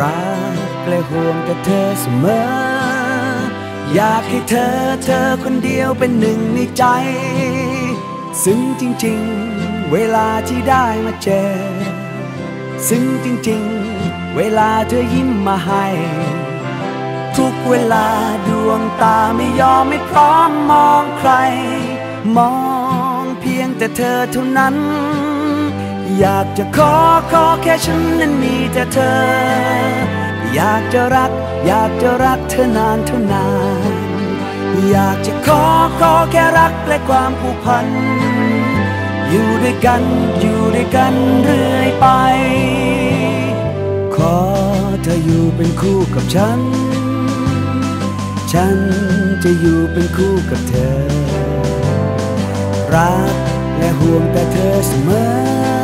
รักและห่วงกับเธอเสมอ อยากให้เธอเธอคนเดียวเป็นหนึ่งในใจ ซึ่งจริง ๆ เวลาที่ได้มาเจอ ซึ่งจริง ๆ เวลาเธอยิ้มมาให้ ทุกเวลาดวงตาไม่ยอมไม่พร้อมมองใคร มองเพียงแต่เธอเท่านั้น อยากจะขอขอแค่ฉันนั้นมีแต่เธอ อยากจะรัก อยากจะรักเธอนานเท่านาน อยากจะขอขอแค่รักและความผูกพัน อยู่ด้วยกัน อยู่ด้วยกันเรื่อยไป ขอเธออยู่เป็นคู่กับฉัน ฉันจะอยู่เป็นคู่กับเธอ รักและห่วงแต่เธอเสมอ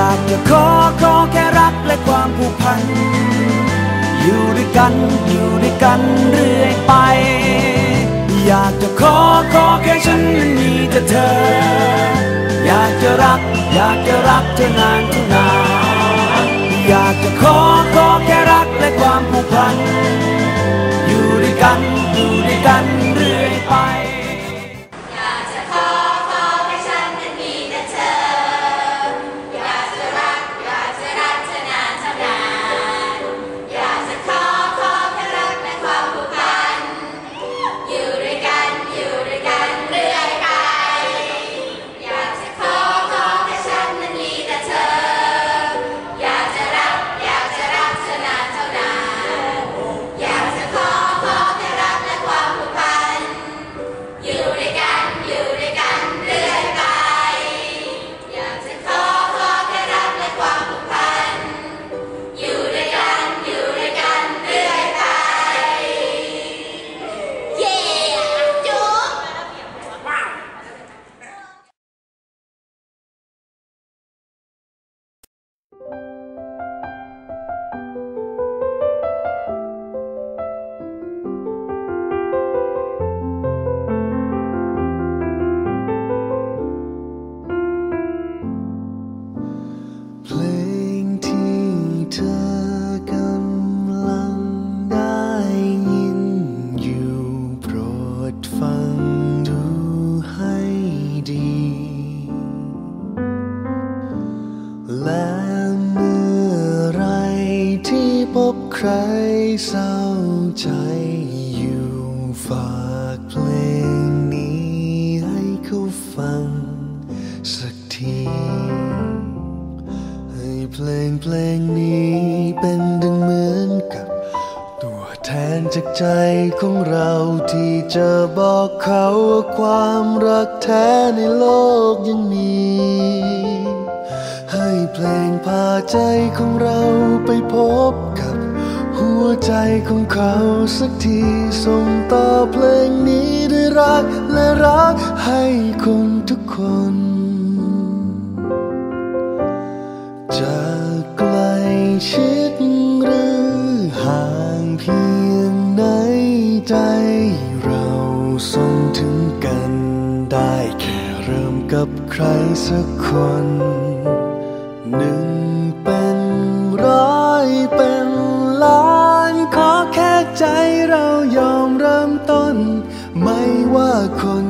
อยากจะขอขอแค่รักและความผูกพัน อยู่ด้วยกันอยู่ด้วยกันเรื่อยไป อยากจะขอขอแค่ฉันนั้นมีแต่เธอ อยากจะรัก อยากจะรักเธอนานเท่านานอยากจะขอขอแค่รักและความผูกพัน อยู่ด้วยกันอยู่ด้วยกัน เใจอยู่ฝากเพลงนี้ให้เขาฟังสักทีให้เพลงเพลงนี้เป็นดังเหมือนกับ ตัวแทนจากใจของเราที่จะบอกเขาว่าความรักแท้ในโลกยังมีให้เพลงพาใจของเราไปพบ วใจของเขาสักทีส่งต่อเพลงนี้ด้วยรักและรักให้คนทุกคน จะไกลชิดหรือห่างเพียงไหนใจเราส่งถึงกันได้แค่เริ่มกับใครสักคน หนึ่งเป็น ใจเรายอมเริ่มต้น ไม่ว่าคน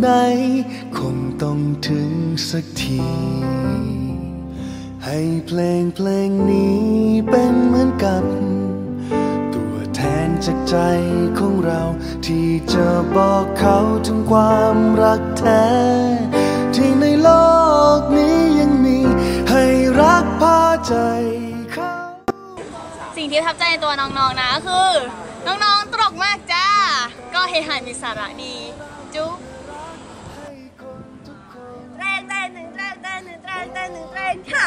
ไหน คงต้องถึงสักที ให้เพลงเพลงนี้เป็นเหมือนกับ ตัวแทนจากใจของเรา ที่จะบอกเขาถึงความรักแท้ ที่ในโลกนี้ยังมี ให้รักพาใจ สิ่งที่ประทับใจในตัวน้องๆนะก็คือ น้องๆตลกมากจ้า ก็เฮฮามีสาระดี จุ๊บแรงแรงหนึ่งแรงแรงหนึ่งแรงแรงหนึ่งแรงค่ะ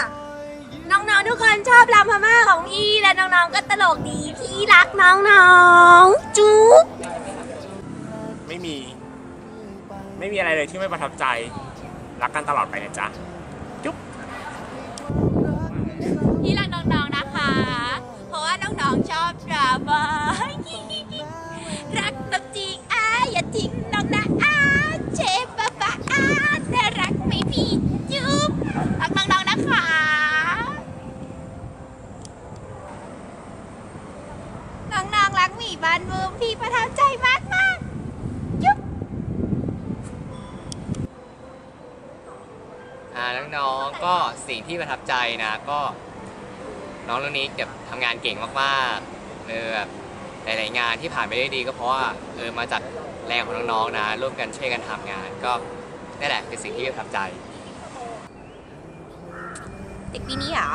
น้องๆทุกคนชอบรำพม่าของพี่และน้องๆก็ตลกดีพี่รักน้องๆจุ๊บไม่มี ไม่มีอะไรเลยที่ไม่ประทับใจ รักกันตลอดไปนะจ๊ะ จุ๊บ พี่รักน้องๆนะคะ เพราะว่า น้องชอบดราม่ารักน้องจริงอ้าอย่าทิ้งน้องนะอ้าเชฟบ้าบ้าอ้าน่ารักไหมพี่จุ๊บรักน้องๆนะคะน้องๆรักหมีบ้านบูมพี่ประทับใจมากมากจุ๊บอ่าน้องๆก็สิ่งที่ประทับใจนะก็น้องเรื่องนี้แบบทำงานเก่งมากๆเออแบบหลายๆงานที่ผ่านไปได้ดีก็เพราะว่าเออมาจากแรงของน้องๆนะ ร่วมกันช่วยกันทำงาน ก็นี่แหละคือสิ่งที่ประทับใจ เด็กปีนี้เหรอ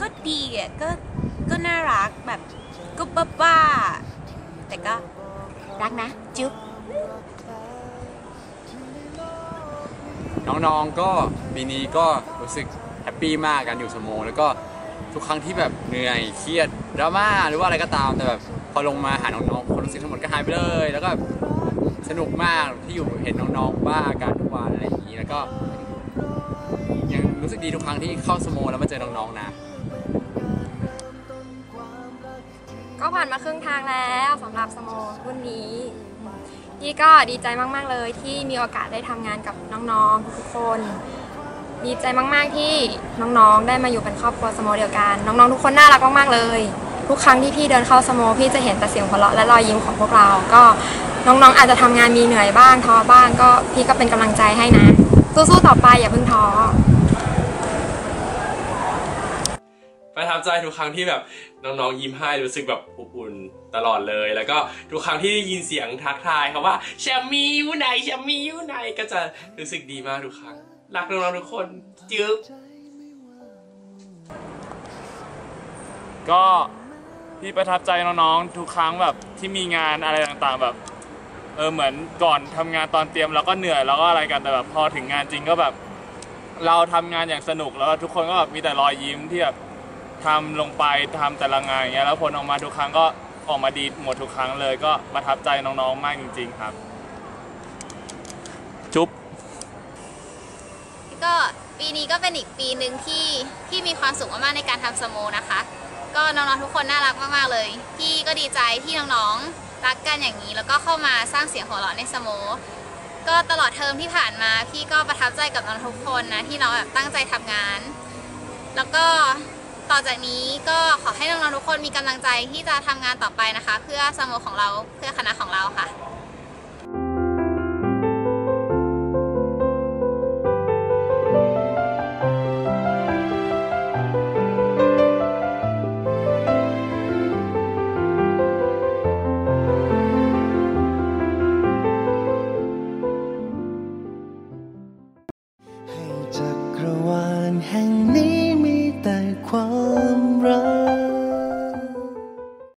ก็ดีอะก็ก็น่ารักแบบก็บ้าบ้าๆแต่ก็รักนะ จุ๊บ น้องๆ ก็ปีนี้ก็รู้สึกแฮปปี้มากกันอยู่สโมแล้วก็ ทุกครั้งที่แบบเหนื่อยเครียดดราม่าหรือว่าอะไรก็ตามแต่แบบพอลงมาหาน้องๆความรู้สึกทั้งหมดก็หายไปเลย แล้วก็สนุกมากที่อยู่เห็นน้องๆว่าการทุกวันอะไรอย่างนี้แล้วก็ ยังรู้สึกดีทุกครั้งที่เข้าสโมแล้วมาเจอน้องๆนะ ก็ผ่านมาครึ่งทางแล้วสำหรับสโมรุ่นนี้พี่ก็ดีใจมาก ๆ เลยที่มีโอกาสได้ทำงานกับน้องๆทุกๆคน ดีใจมาก ๆ ที่น้องๆ ได้มาอยู่เป็นครอบครัวสโมเดียวกัน น้องๆ ทุกคนน่ารักมาก ๆ เลย ทุกครั้งที่พี่เดินเข้าสโมพี่จะเห็นแต่เสียงหัวเราะและรอยยิ้มของพวกเรา ก็น้องๆ อาจจะทำงานมีเหนื่อยบ้างท้อบ้างก็พี่ก็เป็นกำลังใจให้นะ สู้ๆ ต่อไปอย่าเพิ่งท้อประทับใจทุกครั้งที่แบบน้องๆ ยิ้มให้รู้สึกแบบอบอุ่นตลอดเลย แล้วก็ทุกครั้งที่ได้ยินเสียงทักทายเขาว่าแชมมีอยู่ไหนแชมมีอยู่ไหนก็จะรู้สึกดีมากทุกครั้ง รักน้องๆทุกคนจึ๊บก็พี่ประทับใจน้องๆทุกครั้งแบบที่มีงานอะไรต่างๆแบบ เออเหมือนก่อนทำงานตอนเตรียมเราก็เหนื่อยแล้วก็อะไรกันแต่แบบพอถึงงานจริงก็แบบ เราทำงานอย่างสนุกแล้วก็ทุกคนก็แบบมีแต่รอยยิ้มที่แบบทำลงไปทำแต่ละงานอย่างเงี้ยแล้วผลออกมาทุกครั้งก็ออกมาดีหมดทุกครั้งเลย ก็ประทับใจน้องๆมากจริง ๆ ครับ ก็ปีนี้ก็เป็นอีกปีหนึ่งที่ที่มีความสุขมากๆในการทำสโมนะคะ ก็น้องๆทุกคนน่ารักมากๆเลย พี่ก็ดีใจที่น้องๆรักกันอย่างนี้แล้วก็เข้ามาสร้างเสียงหัวเราะในสโมก็ตลอดเทอมที่ผ่านมาพี่ก็ประทับใจกับน้องทุกคนนะที่เราแบบตั้งใจทำงาน แล้วก็ต่อจากนี้ก็ขอให้น้องๆทุกคนมีกำลังใจที่จะทำงานต่อไปนะคะ เพื่อสโมของเราเพื่อคณะของเราค่ะ